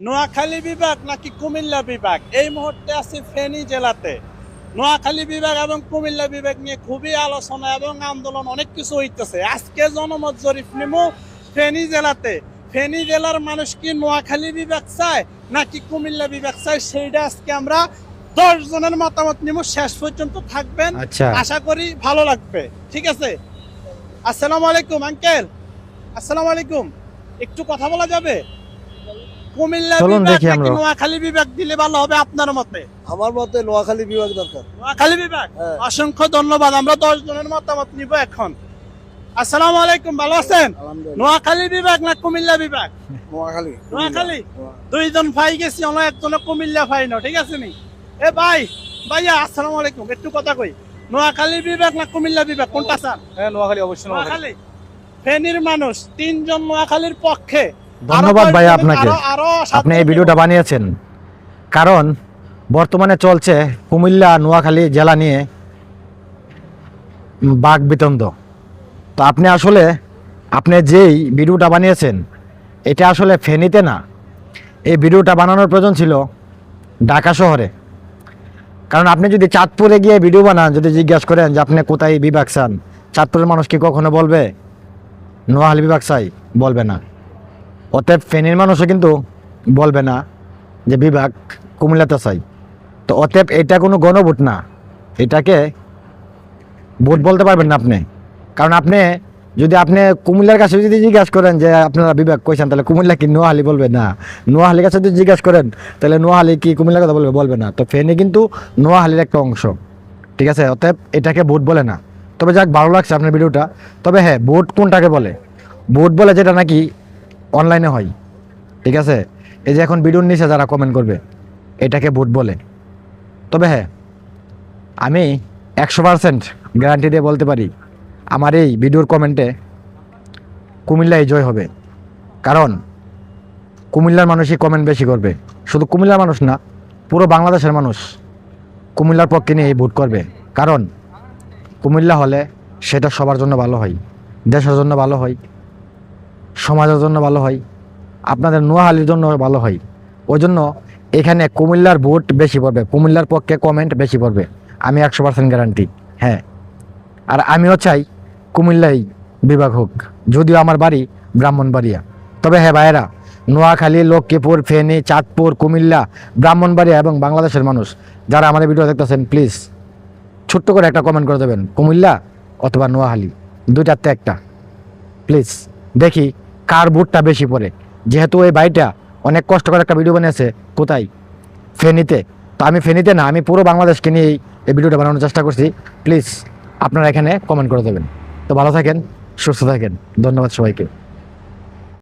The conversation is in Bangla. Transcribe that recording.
নোয়াখালী বিভাগ নাকি কুমিল্লা বিভাগ? এই মুহূর্তে আছি ফেনী জেলাতে। নোয়াখালী বিভাগ এবং কুমিল্লা বিভাগ নিয়ে খুবই আলোচনা এবং আন্দোলন অনেক কিছু হইতেছে। আজকে জনমত জরিপ নিমু ফেনী জেলাতে। ফেনী জেলার মানুষ কি নোয়াখালী বিভাগ চায় নাকি কুমিল্লা বিভাগ চায় সেইটা আজকে আমরা দশ জনের মতামত নিমু। শেষ পর্যন্ত থাকবেন। আচ্ছা। আশা করি ভালো লাগবে। ঠিক আছে? আসসালামু আলাইকুম আঙ্কেল। আসসালামু আলাইকুম। একটু কথা বলা যাবে? কুমিল্লা চলুন বিভাগ দেখি নাকি নোয়াখালী বিভাগ দিলে ভালো হবে? আপনার মতে? আমার মতে নোয়াখালী বিভাগ দরকার। নোয়াখালী বিভাগ? হ্যাঁ। অসংখ্য ধন্যবাদ। আমরা দশ জনের মতামত নিব এখন। আসসালামু আলাইকুম ভালো আছেন? আলহামদুলিল্লাহ। নোয়াখালী বিভাগ না কুমিল্লা বিভাগ? নোয়াখালী। নোয়াখালী? দুইজন ভাই গেছি একজনে কুমিল্লা ভাই না ঠিক আছে নি? এ ভাই ভাইয়া আসসালামু আলাইকুম। একটু কথা কই। নোয়াখালী বিভাগ না কুমিল্লা বিভাগ? কোনটা চান? হ্যাঁ নোয়াখালী অবশ্যই নোয়াখালী? ফেনীর মানুষ তিনজন নোয়াখালীর পক্ষে ধন্যবাদ ভাই আপনাকে। আপনি এই ভিডিওটা বানিয়েছেন। কারণ বর্তমানে চলছে কুমিল্লা নোয়াখালী জেলা নিয়ে বাঘ বিতন্দ। তো আপনি আসলে আপনি যেই ভিডিওটা বানিয়েছেন এটা আসলে ফেনীতে না। এই ভিডিওটা বানানোর প্রয়োজন ছিল ঢাকা শহরে। কারণ আপনি যদি চাঁদপুরে গিয়ে ভিডিও বানান যদি জিজ্ঞাসা করেন যে আপনি কোথায় বিভাগ চান চাঁদপুরের মানুষ কি কখনো বলবে? নোয়াখালী বিভাগ চাই বলবে না। অতএব ফেনীর মানুষও কিন্তু বলবে না যে বিভাগ কুমিল্লাতে চাই। তো অতএব এটা কোনো গণভোট না। এটাকে ভোট বলতে পারবেন না আপনি। কারণ আপনি, যদি আপনি কুমিল্লার কাছে যদি জিজ্ঞাসা করেন যে আপনারা বিভাগ কইছেন তাহলে কুমিল্লা কি নোয়াহালি বলবে? না। নোয়াহালির কাছে যদি জিজ্ঞাসা করেন, তাহলে নোয়াহালি কি কুমিল্লার কথা বলবে? বলবে না। তো ফেনী কিন্তু নোয়াহালির একটা অংশ। ঠিক আছে? অতএব এটাকে ভোট বলে না। তবে যাক, ভালো লাগছে আপনার ভিডিওটা। তবে হ্যাঁ ভোট কোনটাকে বলে? ভোট বলে যেটা নাকি অনলাইনে হয়। ঠিক আছে? এই যে এখন ভিডিওর নিচে যারা কমেন্ট করবে, এটাকে ভোট বলে। তবে হ্যাঁ আমি একশো পার্সেন্ট গ্যারান্টি দিয়ে বলতে পারি, আমার এই ভিডিওর কমেন্টে কুমিল্লায় জয় হবে। কারণ, কুমিল্লার মানুষই কমেন্ট বেশি করবে। শুধু কুমিল্লার মানুষ না, পুরো বাংলাদেশের মানুষ কুমিল্লার পক্ষে নিয়ে ভোট করবে। কারণ, কুমিল্লা হলে সেটা সবার জন্য ভালো হয়, দেশের জন্য ভালো হয়। সমাজের জন্য ভালো হয়, আপনাদের নোয়াহালির জন্য ভালো হয়। ওই জন্য এখানে কুমিল্লার ভোট বেশি পড়বে, কুমিল্লার পক্ষে কমেন্ট বেশি পড়বে, আমি একশো পার্সেন্ট গ্যারান্টি হ্যাঁ। আর আমিও চাই কুমিল্লাই বিভাগ হোক, যদিও আমার বাড়ি ব্রাহ্মণবাড়িয়া। তবে হ্যাঁ ভাইয়েরা, নোয়াখালী, লক্ষ্মীপুর, ফেনী, চাঁদপুর, কুমিল্লা, ব্রাহ্মণবাড়িয়া এবং বাংলাদেশের মানুষ, যারা আমাদের ভিডিও দেখতেছেন প্লিজ ছোট্ট করে একটা কমেন্ট করে দেবেন, কুমিল্লা অথবা নোয়াখালী, দুইটাতে একটা প্লিজ দেখি কার বুটটা বেশি পড়ে? যেহেতু ওই বাড়িটা অনেক কষ্ট করে একটা ভিডিও বানিয়েছে, কোথায়? ফেনীতে। তো আমি ফেনীতে না, আমি পুরো বাংলাদেশকে নিয়েই এই ভিডিওটা বানানোর চেষ্টা করছি। প্লিজ আপনারা এখানে কমেন্ট করে দেবেন। তো ভালো থাকেন, সুস্থ থাকেন। ধন্যবাদ সবাইকে।